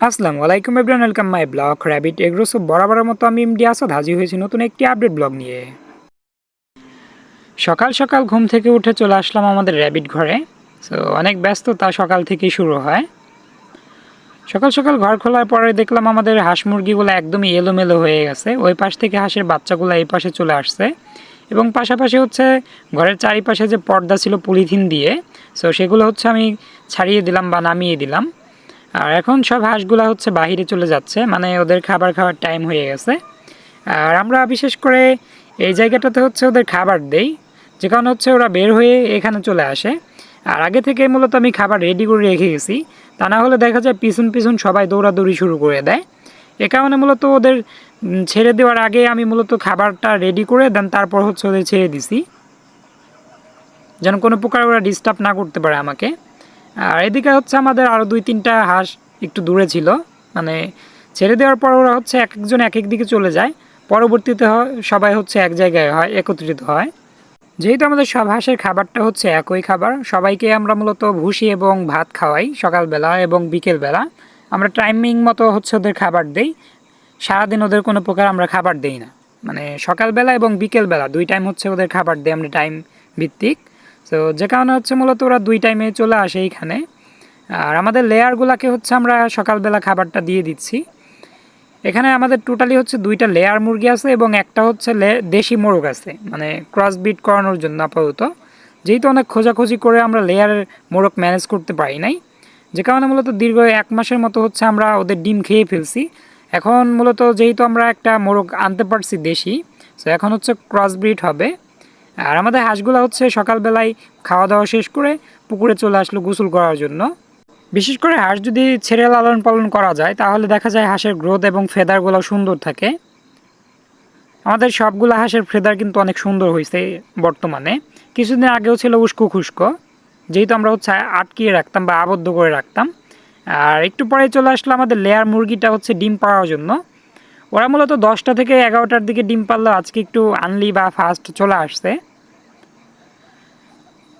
আসসালামু আলাইকুম everyone welcome my blog rabbit এগ্রোসো বরাবরের মতো আমি ইমডি আসাদ হাজির হয়েছি নতুন একটি আপডেট ব্লগ নিয়ে। সকাল সকাল ঘুম থেকে উঠে চলে আসলাম আমাদের র্যাবিট ঘরে। সো অনেক ব্যস্ততা সকাল থেকেই শুরু হয়। সকাল সকাল ঘর খোলার পরে দেখলাম আমাদের হাঁস মুরগিগুলো একদমই এলোমেলো হয়ে গেছে। ওই পাশ থেকে হাঁসের বাচ্চাগুলো এই পাশে চলে আসছে। এবং পাশাপাশি হচ্ছে ঘরের চারিপাশে যে পর্দা ছিল পলিথিন দিয়ে সো সেগুলো হচ্ছে আমি ছাড়িয়ে দিলাম বা নামিয়ে দিলাম। আর এখন সব হাঁসগুলো হচ্ছে বাহিরে চলে যাচ্ছে মানে ওদের খাবার খাওয়ার টাইম হয়ে গেছে। আর আমরা বিশেষ করে এই জায়গাটাতে হচ্ছে ওদের খাবার দেই, যে কারণে হচ্ছে ওরা বের হয়ে এখানে চলে আসে। আর আগে থেকে মূলত আমি খাবার রেডি করে রেখে গেছি, তা না হলে দেখা যায় পিছন পিছন সবাই দৌড়াদৌড়ি শুরু করে দেয়। এ কারণে মূলত ওদের ছেড়ে দেওয়ার আগে আমি মূলত খাবারটা রেডি করে দেন, তারপর হচ্ছে ওদের ছেড়ে দিছি। যেন কোনো প্রকার ওরা ডিস্টার্ব না করতে পারে আমাকে। আর এদিকে হচ্ছে আমাদের আরও দুই তিনটা হাঁস একটু দূরে ছিল। মানে ছেড়ে দেওয়ার পর ওরা হচ্ছে এক একজন এক এক দিকে চলে যায়। পরবর্তীতে সবাই হচ্ছে এক জায়গায় হয়, একত্রিত হয়। যেহেতু আমাদের সব হাঁসের খাবারটা হচ্ছে একই খাবার, সবাইকে আমরা মূলত ভুসি এবং ভাত খাওয়াই সকালবেলা এবং বিকেলবেলা। আমরা টাইমিং মতো হচ্ছে ওদের খাবার দেই। সারাদিন ওদের কোনো প্রকার আমরা খাবার দেই না। মানে সকালবেলা এবং বিকেলবেলা দুই টাইম হচ্ছে ওদের খাবার দিই আমরা টাইম ভিত্তিক। তো যে কারণে হচ্ছে মূলত ওরা দুই টাইমে চলে আসে এইখানে। আর আমাদের লেয়ারগুলোকে হচ্ছে আমরা সকালবেলা খাবারটা দিয়ে দিচ্ছি। এখানে আমাদের টোটালি হচ্ছে দুইটা লেয়ার মুরগি আছে এবং একটা হচ্ছে দেশি মোরগ আছে মানে ক্রস বিট করানোর জন্য আপাতত। যেহেতু অনেক খোঁজাখুঁজি করে আমরা লেয়ারের মোরগ ম্যানেজ করতে পারি নাই। যে কারণে মূলত দীর্ঘ এক মাসের মতো হচ্ছে আমরা ওদের ডিম খেয়ে ফেলছি। এখন মূলত যেহেতু আমরা একটা মোরগ আনতে পারছি দেশি তো এখন হচ্ছে ক্রস ব্রিড হবে। আর আমাদের হাঁসগুলো হচ্ছে সকালবেলায় খাওয়া দাওয়া শেষ করে পুকুরে চলে আসলো গোসল করার জন্য। বিশেষ করে হাঁস যদি ছেড়ে লালন পালন করা যায়, তাহলে দেখা যায় হাঁসের গ্রোথ এবং ফেদারগুলো সুন্দর থাকে। আমাদের সবগুলো হাঁসের ফেদার কিন্তু অনেক সুন্দর হয়েছে বর্তমানে। কিছুদিন আগেও ছিল উস্কো খুস্কো, যেহেতু আমরা হচ্ছে আটকিয়ে রাখতাম বা আবদ্ধ করে রাখতাম। আর একটু পরে চলে আসলো আমাদের লেয়ার মুরগিটা হচ্ছে ডিম পাওয়ার জন্য। ওরা মূলত দশটা থেকে এগারোটার দিকে ডিম পারলেও আজকে একটু আনলি বা ফাস্ট চলে আসছে।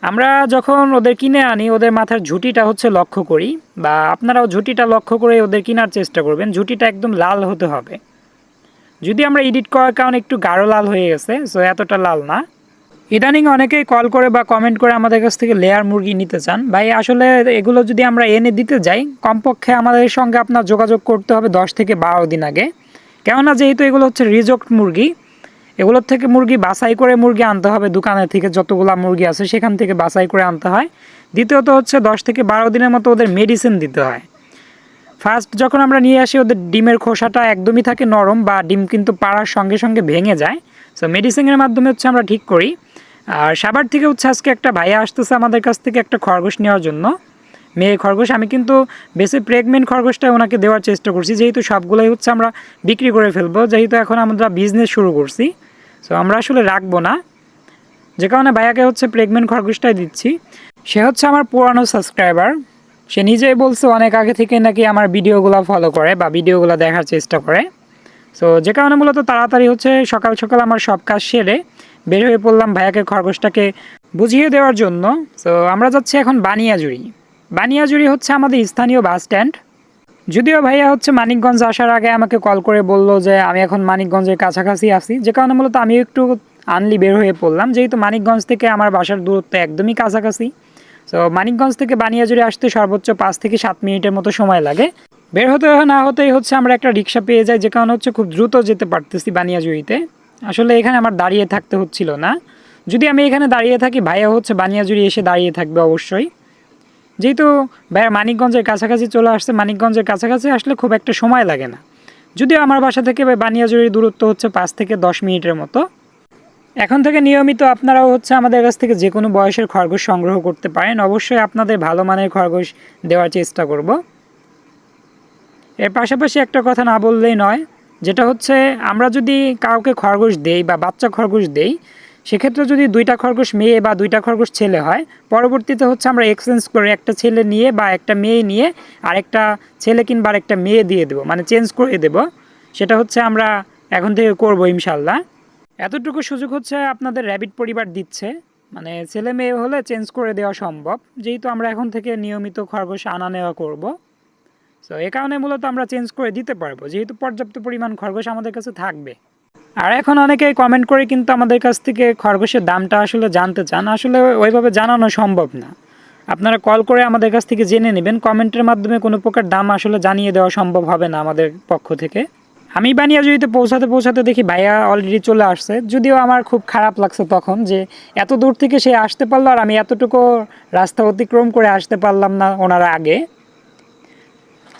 আমরা যখন ওদের কিনে আনি, ওদের মাথার ঝুঁটিটা হচ্ছে লক্ষ্য করি বা আপনারাও ঝুঁটিটা লক্ষ্য করে ওদের কেনার চেষ্টা করবেন, ঝুঁটিটা একদম লাল হতে হবে। যদি আমরা এডিট করার কারণে একটু গাঢ় লাল হয়ে গেছে সো এতটা লাল না। ইদানিং অনেকেই কল করে বা কমেন্ট করে আমাদের কাছ থেকে লেয়ার মুরগি নিতে চান। ভাই, আসলে এগুলো যদি আমরা এনে দিতে যাই, কমপক্ষে আমাদের সঙ্গে আপনার যোগাযোগ করতে হবে দশ থেকে বারো দিন আগে। কেননা যেহেতু এগুলো হচ্ছে রিজেক্ট মুরগি, এগুলোর থেকে মুরগি বাছাই করে মুরগি আনতে হবে দোকানের থেকে যতগুলা মুরগি আছে সেখান থেকে বাছাই করে আনতে হয়। দ্বিতীয়ত হচ্ছে দশ থেকে বারো দিনের মতো ওদের মেডিসিন দিতে হয়। ফার্স্ট যখন আমরা নিয়ে আসি ওদের ডিমের খোসাটা একদমই থাকে নরম বা ডিম কিন্তু পাড়ার সঙ্গে সঙ্গে ভেঙে যায়। সো মেডিসিনের মাধ্যমে হচ্ছে আমরা ঠিক করি। আর সাবার থেকে হচ্ছে আজকে একটা ভাইয়া আসতেছে আমাদের কাছ থেকে একটা খরগোশ নেওয়ার জন্য। মেয়ে খরগোশ। আমি কিন্তু বেশি প্রেগনেন্ট খরগোশটা ওনাকে দেওয়ার চেষ্টা করছি। যেহেতু সবগুলোই হচ্ছে আমরা বিক্রি করে ফেলব, যেহেতু এখন আমরা বিজনেস শুরু করছি। সো আমরা আসলে রাখব না। যে কারণে ভাইয়াকে হচ্ছে প্রেগনেন্ট খরগোশটাই দিচ্ছি। সে হচ্ছে আমার পুরানো সাবস্ক্রাইবার সে নিজেই বলছে অনেক আগে থেকে নাকি আমার ভিডিওগুলো ফলো করে বা ভিডিওগুলো দেখার চেষ্টা করে। সো যে কারণে মূলত তাড়াতাড়ি হচ্ছে সকাল সকাল আমার সব কাজ সেরে বের হয়ে পড়লাম ভাইয়াকে খরগোশটাকে বুঝিয়ে দেওয়ার জন্য। সো আমরা যাচ্ছি এখন বানিয়াজুড়ি। বানিয়াজুড়ি হচ্ছে আমাদের স্থানীয় বাস স্ট্যান্ড। যদিও ভাইয়া হচ্ছে মানিকগঞ্জ আসার আগে আমাকে কল করে বলল যে আমি এখন মানিকগঞ্জের কাছাকাছি আছি। যে কারণে মূলত আমি একটু আনলি বের হয়ে পড়লাম। যেহেতু মানিকগঞ্জ থেকে আমার বাসার দূরত্ব একদমই কাছাকাছি। তো মানিকগঞ্জ থেকে বানিয়াজুড়ি আসতে সর্বোচ্চ পাঁচ থেকে সাত মিনিটের মতো সময় লাগে। বের হতে না হতেই হচ্ছে আমরা একটা রিক্সা পেয়ে যাই, যে কারণে হচ্ছে খুব দ্রুত যেতে পারতেছি বানিয়াজুড়িতে। আসলে এখানে আমার দাঁড়িয়ে থাকতে হচ্ছিল না। যদি আমি এখানে দাঁড়িয়ে থাকি, ভাইয়া হচ্ছে বানিয়াজুড়ি এসে দাঁড়িয়ে থাকবে অবশ্যই। যেহেতু মানিকগঞ্জের কাছাকাছি চলে আসছে, মানিকগঞ্জের কাছাকাছি আসলে খুব একটা সময় লাগে না। যদিও আমার বাসা থেকে বানিয়াজুড়ির দূরত্ব হচ্ছে পাঁচ থেকে দশ মিনিটের মতো। এখন থেকে নিয়মিত আপনারাও হচ্ছে আমাদের কাছ থেকে যে কোনো বয়সের খরগোশ সংগ্রহ করতে পারেন। অবশ্যই আপনাদের ভালো মানের খরগোশ দেওয়ার চেষ্টা করব। এর পাশাপাশি একটা কথা না বললেই নয়, যেটা হচ্ছে আমরা যদি কাউকে খরগোশ দেই বা বাচ্চা খরগোশ দেই সেক্ষেত্রে যদি দুইটা খরগোশ মেয়ে বা দুইটা খরগোশ ছেলে হয়, পরবর্তীতে হচ্ছে আমরা এক্সচেঞ্জ করে একটা ছেলে নিয়ে বা একটা মেয়ে নিয়ে আরেকটা ছেলে কিংবা আরেকটা মেয়ে দিয়ে দেবো মানে চেঞ্জ করে দেব। সেটা হচ্ছে আমরা এখন থেকে করব ইনশাল্লাহ এতটুকু সুযোগ হচ্ছে আপনাদের র্যাবিট পরিবার দিচ্ছে মানে ছেলে মেয়ে হলে চেঞ্জ করে দেওয়া সম্ভব, যেহেতু আমরা এখন থেকে নিয়মিত খরগোশ আনা নেওয়া করব। সো এ কারণে মূলত আমরা চেঞ্জ করে দিতে পারব, যেহেতু পর্যাপ্ত পরিমাণ খরগোশ আমাদের কাছে থাকবে। আর এখন অনেকেই কমেন্ট করে কিন্তু আমাদের কাছ থেকে খরগোশের দামটা আসলে জানতে চান। আসলে ওইভাবে জানানো সম্ভব না। আপনারা কল করে আমাদের কাছ থেকে জেনে নেবেন। কমেন্টের মাধ্যমে কোনো প্রকার দাম আসলে জানিয়ে দেওয়া সম্ভব হবে না আমাদের পক্ষ থেকে। আমি বানিয়া বানিয়াজুড়িতে পৌঁছাতে পৌঁছাতে দেখি ভাইয়া অলরেডি চলে আসছে। যদিও আমার খুব খারাপ লাগছে তখন যে এত দূর থেকে সে আসতে পারল আর আমি এতটুকু রাস্তা অতিক্রম করে আসতে পারলাম না ওনারা আগে।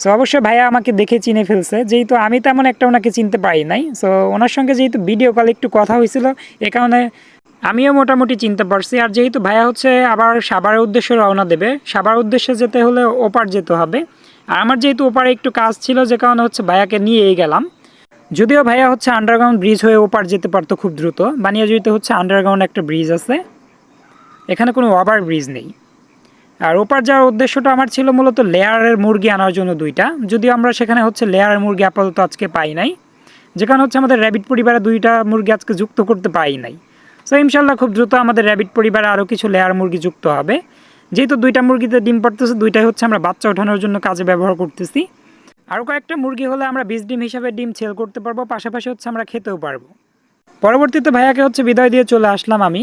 সো অবশ্যই ভাইয়া আমাকে দেখে চিনে ফেলছে। যেহেতু আমি তেমন একটা ওনাকে চিনতে পারি নাই। সো ওনার সঙ্গে যেহেতু ভিডিও কলে একটু কথা হয়েছিল, এ কারণে আমিও মোটামুটি চিনতে পারছি। আর যেহেতু ভাইয়া হচ্ছে আবার সাবার উদ্দেশ্যে রওনা দেবে সাবার উদ্দেশ্যে যেতে হলে ওপার যেতে হবে। আর আমার যেহেতু ওপারে একটু কাজ ছিল, যে কারণে হচ্ছে ভাইয়াকে নিয়েই গেলাম। যদিও ভাইয়া হচ্ছে আন্ডারগ্রাউন্ড ব্রিজ হয়ে ওপার যেতে পারতো খুব দ্রুত। বানিয়াজুড়িতে হচ্ছে আন্ডারগ্রাউন্ড একটা ব্রিজ আছে। এখানে কোনো ওভার ব্রিজ নেই। আর ওপার যাওয়ার উদ্দেশ্যটা আমার ছিল মূলত লেয়ারের মুরগি আনার জন্য দুইটা। যদিও আমরা সেখানে হচ্ছে লেয়ারের মুরগি আপাতত আজকে পাই নাই। যেখানে হচ্ছে আমাদের র্যাবিট পরিবারে দুইটা মুরগি আজকে যুক্ত করতে পাই নাই। সো ইনশাল্লাহ খুব দ্রুত আমাদের র্যাবিট পরিবারে আরও কিছু লেয়ার মুরগি যুক্ত হবে। যেহেতু দুইটা মুরগিতে ডিম পড়তেছে, দুইটাই হচ্ছে আমরা বাচ্চা ওঠানোর জন্য কাজে ব্যবহার করতেছি। আরও কয়েকটা মুরগি হলে আমরা বীজ ডিম হিসাবে ডিম সেল করতে পারব, পাশাপাশি হচ্ছে আমরা খেতেও পারব। পরবর্তীতে ভাইয়াকে হচ্ছে বিদায় দিয়ে চলে আসলাম আমি।